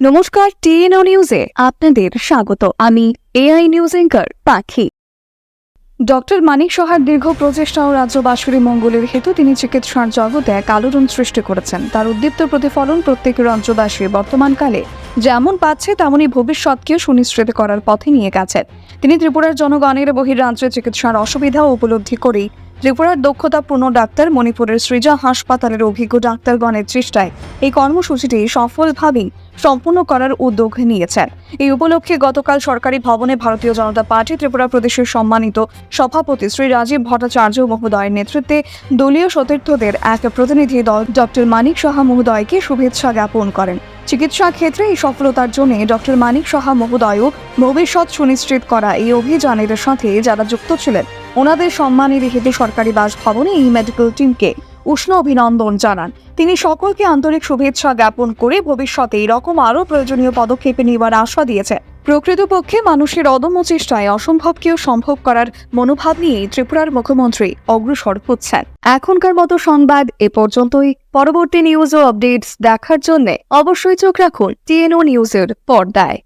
নমস্কার, টিএনও নিউজে আপনাদের স্বাগত। আমি AI news anchor Pakhi. Doctor Manik সহার দীর্ঘ প্রচেষ্টা ও রাজ্যবাসীর মঙ্গলের হেতু তিনি চিকিৎসার জগতে এক আলোড়ন সৃষ্টি করেছেন। তার উদ্দীপ্ত প্রতিফলন প্রত্যেক রাজ্যবাসী বর্তমানকালে যেমন পাচ্ছে, তেমনই ভবিষ্যৎকেও সুনিশ্চিত করার পথে নিয়ে গেছেন। তিনি ত্রিপুরার জনগণের বহির্রাজ্যে চিকিৎসার অসুবিধা উপলব্ধি করেই ত্রিপুরার দক্ষতাপূর্ণ ডাক্তার মণিপুরের সৃজা হাসপাতালের অভিজ্ঞ ডাক্তারগণের চেষ্টায় এই কর্মসূচিটি সফলভাবেই সম্পূর্ণ করার উদ্যোগ নিয়েছেন। এই উপলক্ষে গতকাল সরকারি ভবনে ভারতীয় জনতা পার্টি ত্রিপুরা প্রদেশের সম্মানিত সভাপতি শ্রী রাজীব ভট্টাচার্য মহোদয়ের নেতৃত্বে দলীয় সতীর্থদের এক প্রতিনিধি দল ডক্টর মানিক সাহা মহোদয়কে শুভেচ্ছা জ্ঞাপন করেন। চিকিৎসা ক্ষেত্রে এই সফলতার জন্য ডক্টর মানিক সাহা মহোদয়ও ভবিষ্যৎ সুনিশ্চিত করা এই অভিযানের সাথে যারা যুক্ত ছিলেন, ওনাদের সম্মানে হেতু সরকারি বাসভবনে এই মেডিকেল টিমকে উষ্ণ অভিনন্দন জানান। তিনি সকলকে আন্তরিক শুভেচ্ছা জ্ঞাপন করে ভবিষ্যতে এরকম আরও প্রয়োজনীয় পদক্ষেপে নেওয়ার আশা দিয়েছে প্রকৃতপক্ষে মানুষের অদম্য চেষ্টায় অসম্ভবকেও সম্ভব করার মনোভাব নিয়ে ত্রিপুরার মুখ্যমন্ত্রী অগ্রসর হচ্ছেন। এখনকার মতো সংবাদ এ পর্যন্তই। পরবর্তী নিউজ ও আপডেটস দেখার জন্য অবশ্যই চোখ রাখুন টিএনও নিউজের পর্দায়।